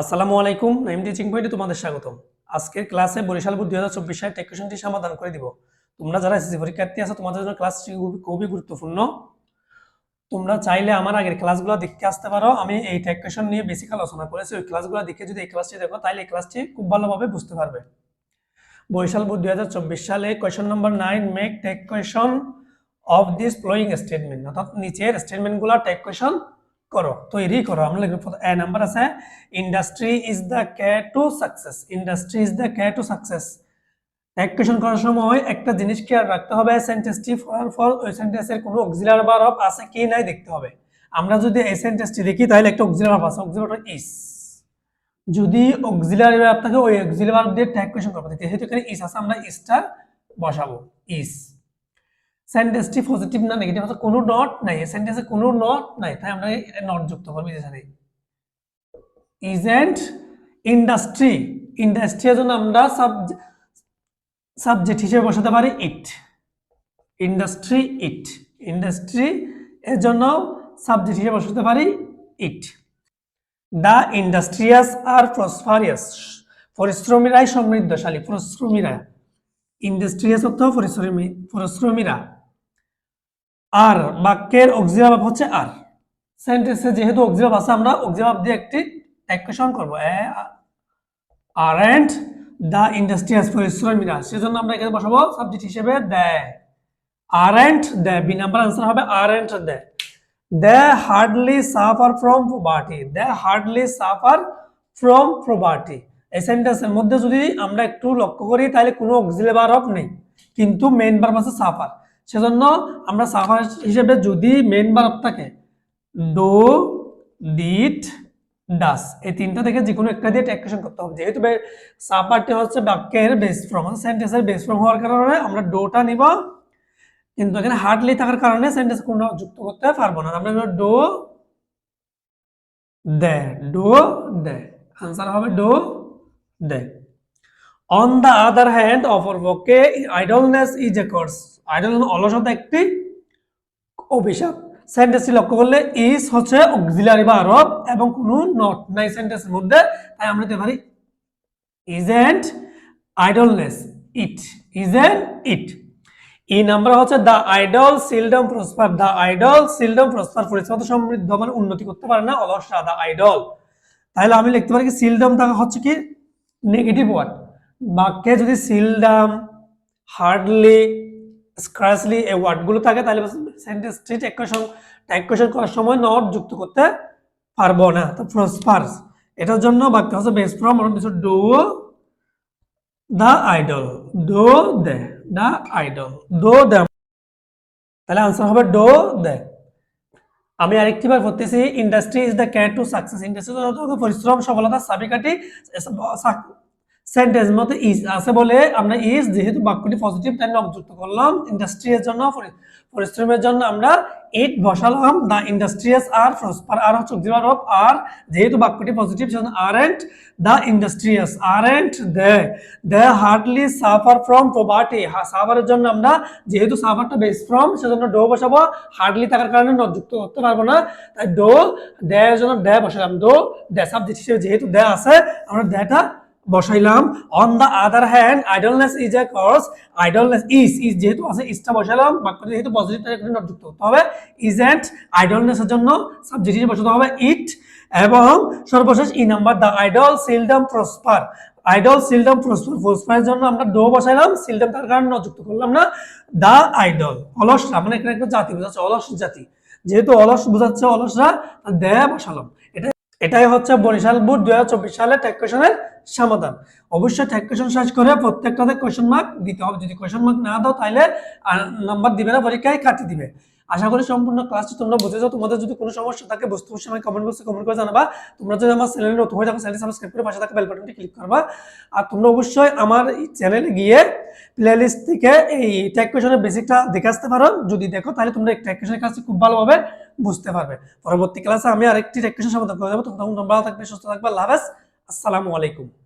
আসসালামু আলাইকুম, নাইম টিচিং পয়েন্টে তোমাদের স্বাগতম। আজকের ক্লাসে বরিশাল বোর্ড দুই হাজার চব্বিশ সালের টেক কোয়েশনটি সমাধান করে দিব। তোমরা যারা এসএসসি পরীক্ষার্থী আছো, তোমাদের জন্য ক্লাসটি খুবই গুরুত্বপূর্ণ। তোমরা চাইলে আমার আগের ক্লাসগুলো দেখতে আসতে পারো। আমি এই টেক কোয়েশন নিয়ে বেসিক আলোচনা করেছি। ওই ক্লাসগুলো দেখে যদি এই ক্লাসটি দেখো, তাহলে এই ক্লাসটি খুব ভালোভাবে বুঝতে পারবে। বরিশাল বোর্ড দুই হাজার চব্বিশ সালে question number nine, make tag question of this following statement. অর্থাৎ নিচের স্টেটমেন্টগুলো টেক কোয়েশন করো, তৈরি করো। আমরা লিখব এ নাম্বার আছে industry is the key to success industry is the key to success question করার সময় একটা জিনিস খেয়াল রাখতে হবে সেন্টেন্সটি ফলার ফল, ওই সেন্টেন্সের কোনো অক্সিলার ভার্ব আছে কি নাই দেখতে হবে। আমরা যদি এই সেন্টেন্সটি দেখি, তাহলে একটা অক্সিলার ভার্ব আছে অক্সিলার ইস যদি অক্সিলারি ভার্ব থাকে, ওই অক্সিলারি ভার্ব দিয়ে ট্যাগ কোয়েশন করব যেহেতু এখানে ইস আছে, আমরা ইসটা বসাবো। ইস সেন্টেন্সটি পজিটিভ না নেগেটিভ আছে, কোনো নট নাই। সেন্টেন্সে কোনো নট নাই। তাই আমরা নট যুক্ত করব এখানে। ইজেন্ট ইন্ডাস্ট্রি ইন্ডাস্ট্রির জন্য আমরা সাবজেক্ট হিসেবে বসাতে পারি ইট ইন্ডাস্ট্রি ইট ইন্ডাস্ট্রি এর জন্য সাবজেক্ট হিসেবে বসাতে পারি ইট দ্য ইন্ডাস্ট্রিয়াস আর প্রসফারিয়াস পরিশ্রমীরাই সমৃদ্ধশালী, পরিশ্রমীরা। ইন্ডাস্ট্রিয়াস অর্থ পরিশ্রমী, পরিশ্রমীরা। আর বাক্যের অক্সিলার হচ্ছে আর। সেন্টেন্সে যেহেতু অক্সিলার আছে, আমরা অক্সিলার দিয়ে একটি অ্যাকুয়েশন করব। আর এন্ড দ্য ইন্ডাস্ট্রিয়াস পরিশ্রমীরা সেজন্য আমরা এখানে বসাবো সাবজেক্ট হিসেবে দেয় আর and they B number answer হবে আর and they they hardly suffer from property they hardly suffer from property এই সেন্টেন্সের মধ্যে যদি আমরা একটু লক্ষ্য করি, তাহলে কোনো অক্সিলারি ভার্ব নেই। কিন্তু মেইন আছে সাফার সেজন্য আমরা সাফার হিসেবে যদি মেইন ভার্ব থাকে ডো ডিট ডাস এই তিনটা থেকে যে কোনো একটা দিয়ে ট্যাক্রেশন করতে হবে। যেহেতু সাফারটি হচ্ছে বাক্যের বেস ফর্ম সেন্টেন্সের বেস ফর্ম হওয়ার কারণে আমরা ডোটা নিব। কিন্তু এখানে হার্ডলি থাকার কারণে সেন্টেন্স কোনো যুক্ত করতে পারব না। আমরা do they do they answer হবে do they on the other hand অপরপক্ষে idleness is a curse idle অলসতা একটি অভিশাপ। সেন্টেন্সটি লক্ষ্য করলে ইজ হচ্ছে অক্সিলারি বা আরব এবং কোনো নট নাই সেন্টেন্সের মধ্যে। তাই আমরা দিতে পারি isn't idleness it is isn't it E number হচ্ছে the idle seldom prosper the idle seldom prosper পরিশ্রম সমৃদ্ধ মানে উন্নতি করতে পারে না অলসরা দ্য আইডল তাহলে আমি লিখতে পারি কি সিলডম থাকা হচ্ছে কি নেগেটিভ ওয়ার্ড বাক্যে যদি সিলডাম হার্ডলি স্ক্রাচলি এই ওয়ার্ডগুলো থাকে, তাহলে সেন্টেন্স স্ট্রিট ইকুয়েশন ইকুয়েশন করার সময় নট যুক্ত করতে পারব না। তো প্রসপার্স এটার জন্য বাক্য হচ্ছে বেস ফ্রম অর কিছু do the idle do they the idle do they তাহলে আনসার হবে ডো দে আমি আরেকটি বার করতেছি industry is the care to success industry পরিশ্রম, সফলতা সাবিকাটি সেন্টেন্স মতো ইজ আছে বলে আমরা ইজ যেহেতু বাক্যটি পজিটিভ তাই নক যুক্ত করলাম। ইন্ডাস্ট্রিয়ার জন্য পরিশ্রমের জন্য আমরা ইট বসালাম। দ্য ইন্ডাস্ট্রিয়াস আর প্রসপার আর হচ্ছে অক্সিলার অফ আর যেহেতু বাক্যটি পজিটিভ সেজন্য আর and the industrious R and they they hardly suffer from property সাফারের জন্য আমরা যেহেতু সাফারটা বেস ফ্রম সেজন্য ডো বসাবো। হার্ডলি থাকার কারণে নট যুক্ত করতে পারব না। তাই ডো দে জন্য দে বসালাম। ডো দে সাবজেক্ট হিসেবে যেহেতু দে আছে, আমরা দেটা বসাইলাম। On the other hand idleness is a cause idleness is is যেহেতু আছে ইজটা বসালাম বাক্যটা যেহেতু পজিটিভ নট যুক্ত করতে হবে। ইজ এন্ড আইডলনেসের জন্য সাবজেক্ট হিসেবে বসাতে হবে ইট এবং সর্বশেষ E number the idle seldom prosper idle seldom prosper প্রসপারের জন্য আমরা ডো বসাইলাম সিলডম তার কারণে যুক্ত করলাম না। দ্য আইডল অলসরা মানে এখানে একটা জাতি বোঝাচ্ছে অলস জাতি। যেহেতু অলস বোঝাচ্ছে অলসরা দে বসালাম। এটাই হচ্ছে বরিশাল বোর্ড দুই হাজার চব্বিশ সালে ট্যাগ কোয়েশনের সমাধান। অবশ্যই ট্যাগ কোয়েশন শেষ করে প্রত্যেকটাতে কোয়েশন মার্ক দিতে হবে। যদি কোয়েশন মার্ক না দাও তাহলে নাম্বার দিবে না, পরীক্ষায় কাটি দিবে। আশা করি সম্পূর্ণ ক্লাসটি তোমরা বুঝেছ। তোমাদের যদি কোনো সমস্যা থাকে, বস্তু সময় কমেন্ট বক্সে কমেন্ট করে জানাবা। তোমরা যদি আমার চ্যানেলে নতুন হয়ে থাকো চ্যানেল সাবস্ক্রাইব করে পাশে থাকা বেল বাটনটি ক্লিক করবা। আর তোমরা অবশ্যই আমার এই চ্যানেলে গিয়ে প্লেলিস্ট থেকে এই ট্যাগ কোয়েশনের বেসিকটা দেখে আসতে পারো। যদি দেখো, তাহলে তোমরা ট্যাগ কোয়েশনের কাজটি খুব ভালোভাবে বুঝতে পারবে। পরবর্তী ক্লাসে আমি আরেকটি ট্যাগ কোয়েশন সমাধান করে দেবো। তখন তোমরা ভালো থাকবে, সুস্থ থাকবে। হাফেজ। আসসালামু আলাইকুম।